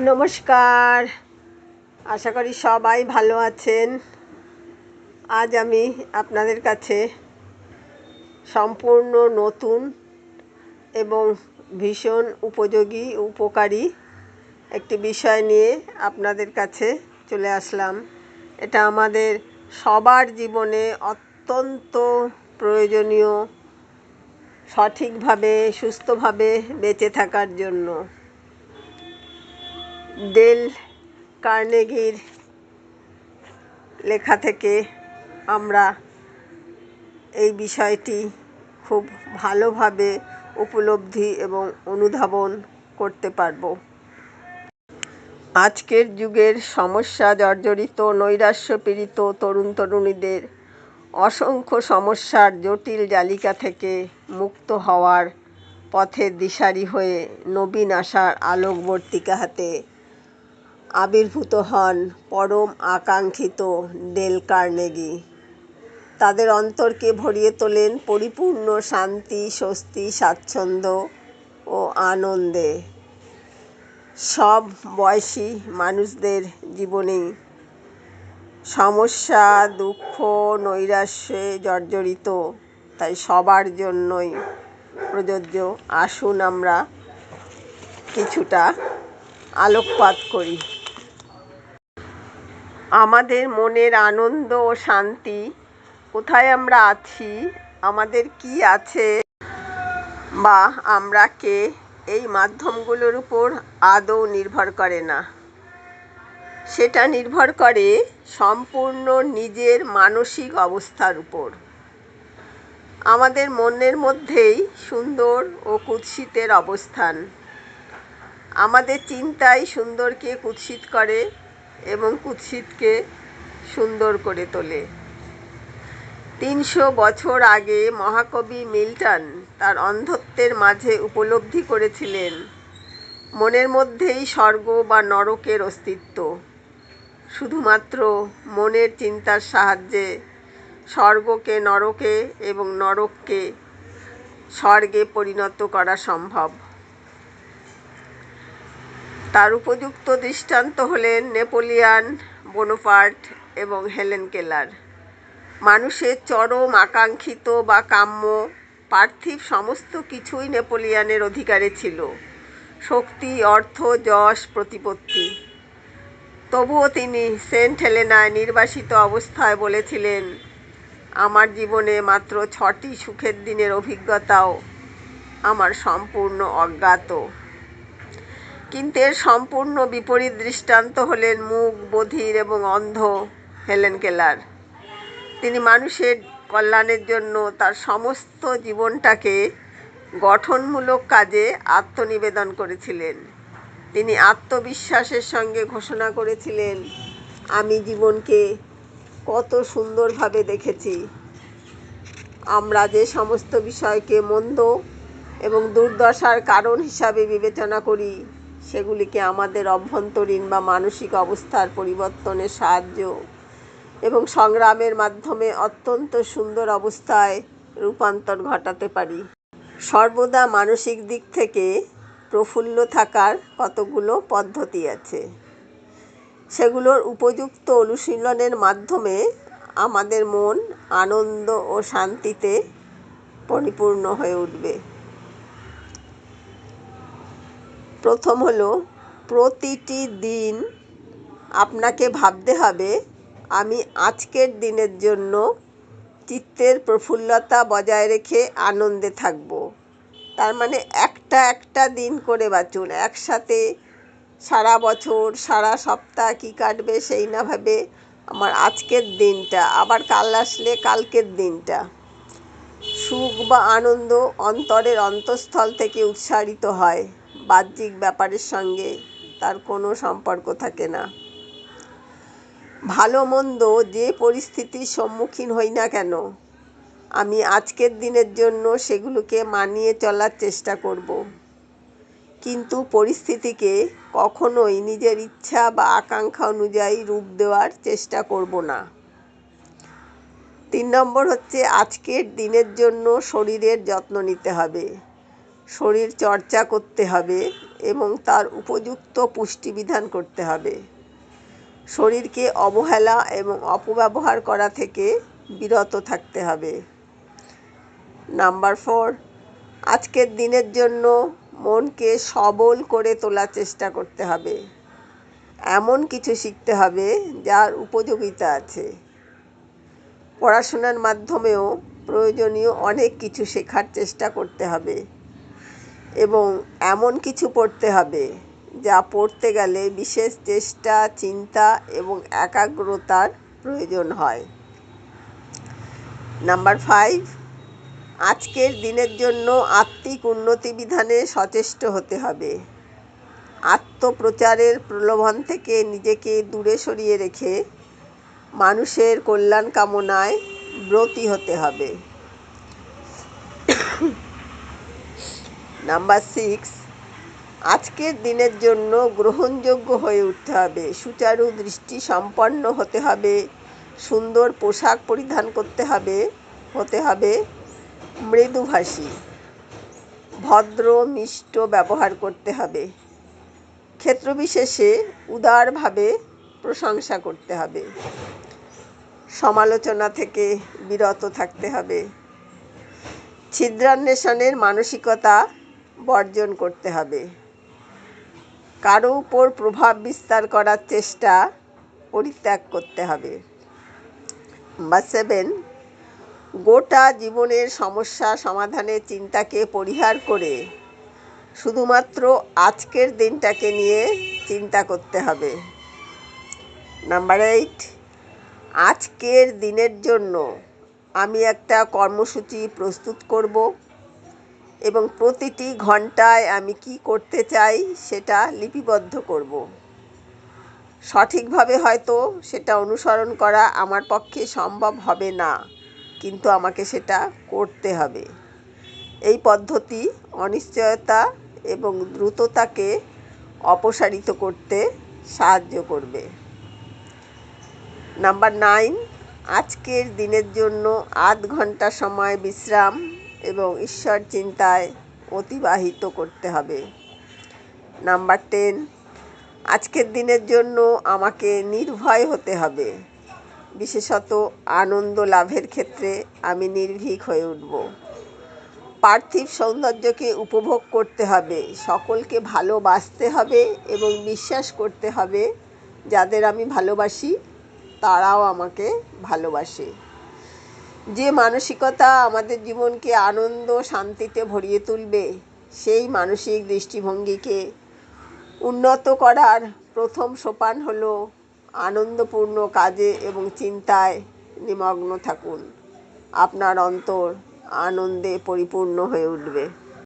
নমস্কার। আশা করি সবাই ভালো আছেন। আজ আমি আপনাদের কাছে সম্পূর্ণ নতুন এবং ভীষণ উপযোগী, উপকারী একটি বিষয় নিয়ে আপনাদের কাছে চলে আসলাম। এটা আমাদের সবার জীবনে অত্যন্ত প্রয়োজনীয় সঠিকভাবে, সুস্থভাবে বেঁচে থাকার জন্য। ডেল কার্নেগির লেখা থেকে আমরা এই বিষয়টি খুব ভালোভাবে উপলব্ধি এবং অনুধাবন করতে পারব। আজকের যুগের সমস্যা জর্জরিত নৈরাশ্যপীড়িত তরুণ তরুণীদের অসংখ্য সমস্যার জটিল জালিকা থেকে মুক্ত হওয়ার পথের দিশারি হয়ে নবীন আশার আলোকবর্তিকা হাতে আবির্ভূত হন পরম আকাঙ্ক্ষিত ডেল কার্নেগি। তাদের অন্তরকে ভরিয়ে তোলেন পরিপূর্ণ শান্তি, স্বস্তি, স্বাচ্ছন্দ্য ও আনন্দে। সব বয়সী মানুষদের জীবনেই সমস্যা, দুঃখ, নৈরাশ্যে জর্জরিত, তাই সবার জন্যই প্রযোজ্য। আসুন আমরা কিছুটা আলোকপাত করি। আমাদের মনের আনন্দ ও শান্তি, কোথায় আমরা আছি, আমাদের কি আছে, বা আমরা কে, এই মাধ্যমগুলোর উপর আদৌ নির্ভর করে না। সেটা নির্ভর করে সম্পূর্ণ নিজের মানসিক অবস্থার উপর। আমাদের মনের মধ্যেই সুন্দর ও কুৎসিতের অবস্থান। আমাদের চিন্তাই সুন্দরকে কুৎসিত করে এবং কুৎসিতকে সুন্দর করে তোলে। তিনশো বছর আগে মহাকবি মিল্টন তার অন্ধত্বের মাঝে উপলব্ধি করেছিলেন, মনের মধ্যেই স্বর্গ বা নরকের অস্তিত্ব। শুধুমাত্র মনের চিন্তার সাহায্যে স্বর্গকে নরকে এবং নরককে স্বর্গে পরিণত করা সম্ভব। তার উপযুক্ত দৃষ্টান্ত হলেন নেপোলিয়ান বোনোপার্ট এবং হেলেন কেলার। মানুষের চরম আকাঙ্ক্ষিত বা কাম্য পার্থিব সমস্ত কিছুই নেপোলিয়ানের অধিকারে ছিল। শক্তি, অর্থ, যশ, প্রতিপত্তি। তবুও তিনি সেন্ট হেলেনায় নির্বাসিত অবস্থায় বলেছিলেন, আমার জীবনে মাত্র ছটি সুখের দিনের অভিজ্ঞতাও আমার সম্পূর্ণ অজ্ঞাত। কিন্তু এর সম্পূর্ণ বিপরীত দৃষ্টান্ত হলেন মুখ, বধির এবং অন্ধ হেলেন কেলার। তিনি মানুষের কল্যাণের জন্য তার সমস্ত জীবনটাকে গঠনমূলক কাজে আত্মনিবেদন করেছিলেন। তিনি আত্মবিশ্বাসের সঙ্গে ঘোষণা করেছিলেন, আমি জীবনকে কত সুন্দরভাবে দেখেছি। আমরা যে সমস্ত বিষয়কে মন্দ এবং দুর্দশার কারণ হিসাবে বিবেচনা করি সেগুলিকে আমাদের অভ্যন্তরীণ বা মানসিক অবস্থার পরিবর্তনের সাহায্য এবং সংগ্রামের মাধ্যমে অত্যন্ত সুন্দর অবস্থায় রূপান্তর ঘটাতে পারি। সর্বদা মানসিক দিক থেকে প্রফুল্ল থাকার কতগুলো পদ্ধতি আছে? সেগুলোর উপযুক্ত অনুশীলনের মাধ্যমে আমাদের মন আনন্দ ও শান্তিতে পরিপূর্ণ হয়ে উঠবে। প্রথম হলো, প্রতিটি দিন আপনাকে ভাবতে হবে, আমি আজকের দিনের জন্য চিত্তের প্রফুল্লতা বজায় রেখে আনন্দে থাকব। তার মানে একটা একটা দিন করে বাঁচুন। একসাথে সারা বছর, সারা সপ্তাহ কী কাটবে সেই না ভাবে আমার আজকের দিনটা, আবার কাল আসলে কালকের দিনটা। সুখ বা আনন্দ অন্তরের অন্তঃস্থল থেকে উৎসারিত হয়। বাহ্যিক ব্যাপারের সঙ্গে তার কোনো সম্পর্ক থাকে না। ভালো মন্দ যে পরিস্থিতির সম্মুখীন হই না কেন, আমি আজকের দিনের জন্য সেগুলোকে মানিয়ে চলার চেষ্টা করব। কিন্তু পরিস্থিতিকে কখনোই নিজের ইচ্ছা বা আকাঙ্ক্ষা অনুযায়ী রূপ দেওয়ার চেষ্টা করব না। তিন নম্বর হচ্ছে, আজকের দিনের জন্য শরীরের যত্ন নিতে হবে। শরীর চর্চা করতে হবে এবং তার উপযুক্ত পুষ্টিবিধান করতে হবে। শরীরকে অবহেলা এবং অপব্যবহার করা থেকে বিরত থাকতে হবে। নাম্বার ফোর, আজকের দিনের জন্য মনকে সবল করে তোলার চেষ্টা করতে হবে। এমন কিছু শিখতে হবে যার উপযোগিতা আছে। পড়াশোনার মাধ্যমেও প্রয়োজনীয় অনেক কিছু শেখার চেষ্টা করতে হবে। এবং এমন কিছু পড়তে হবে যা পড়তে গেলে বিশেষ চেষ্টা, চিন্তা এবং একাগ্রতার প্রয়োজন হয়। নাম্বার ফাইভ, আজকের দিনের জন্য আত্মিক উন্নতি বিধানে সচেষ্ট হতে হবে। আত্মপ্রচারের প্রলোভন থেকে নিজেকে দূরে সরিয়ে রেখে মানুষের কল্যাণ কামনায় ব্রতী হতে হবে। নাম্বার সিক্স আজকের দিনের জন্য গ্রহণযোগ্য হয়ে উঠতে হবে। সুচারু দৃষ্টি সম্পন্ন হতে হবে। সুন্দর পোশাক পরিধান করতে হবে, হতে হবে মৃদুভাষী। ভদ্র, মিষ্ট ব্যবহার করতে হবে। ক্ষেত্রবিশেষে উদারভাবে প্রশংসা করতে হবে। সমালোচনা থেকে বিরত থাকতে হবে। ছিদ্রান্বেষণের মানসিকতা বর্জন করতে হবে। কারও উপর প্রভাব বিস্তার করার চেষ্টা পরিত্যাগ করতে হবে। বা সেভেন গোটা জীবনের সমস্যা সমাধানের চিন্তাকে পরিহার করে শুধুমাত্র আজকের দিনটাকে নিয়ে চিন্তা করতে হবে। নাম্বার এইট আজকের দিনের জন্য আমি একটা কর্মসূচি প্রস্তুত করব। এবং প্রতিটি ঘন্টায় আমি কি করতে চাই সেটা লিপিবদ্ধ করব। সঠিকভাবে হয়তো সেটা অনুসরণ করা আমার পক্ষে সম্ভব হবে না, কিন্তু আমাকে সেটা করতে হবে। এই পদ্ধতি অনিশ্চয়তা এবং দ্রুততাকে অপসারিত করতে সাহায্য করবে। নাম্বার নাইন, আজকের দিনের জন্য আধ ঘণ্টা সময় বিশ্রাম এবং ঈশ্বর চিন্তায় অতিবাহিত করতে হবে। নাম্বার টেন আজকের দিনের জন্য আমাকে নির্ভয় হতে হবে। বিশেষত আনন্দ লাভের ক্ষেত্রে আমি নির্ভীক হয়ে উঠব। পার্থিব সৌন্দর্যকে উপভোগ করতে হবে, সকলকে ভালোবাসতে হবে এবং বিশ্বাস করতে হবে, যাদের আমি ভালোবাসি, তারাও আমাকে ভালোবাসে। যে মানসিকতা আমাদের জীবনকে আনন্দ শান্তিতে ভরিয়ে তুলবে, সেই মানসিক দৃষ্টিভঙ্গিকে উন্নত করার প্রথম সোপান হলো আনন্দপূর্ণ কাজে এবং চিন্তায় নিমগ্ন থাকুন। আপনার অন্তর আনন্দে পরিপূর্ণ হয়ে উঠবে।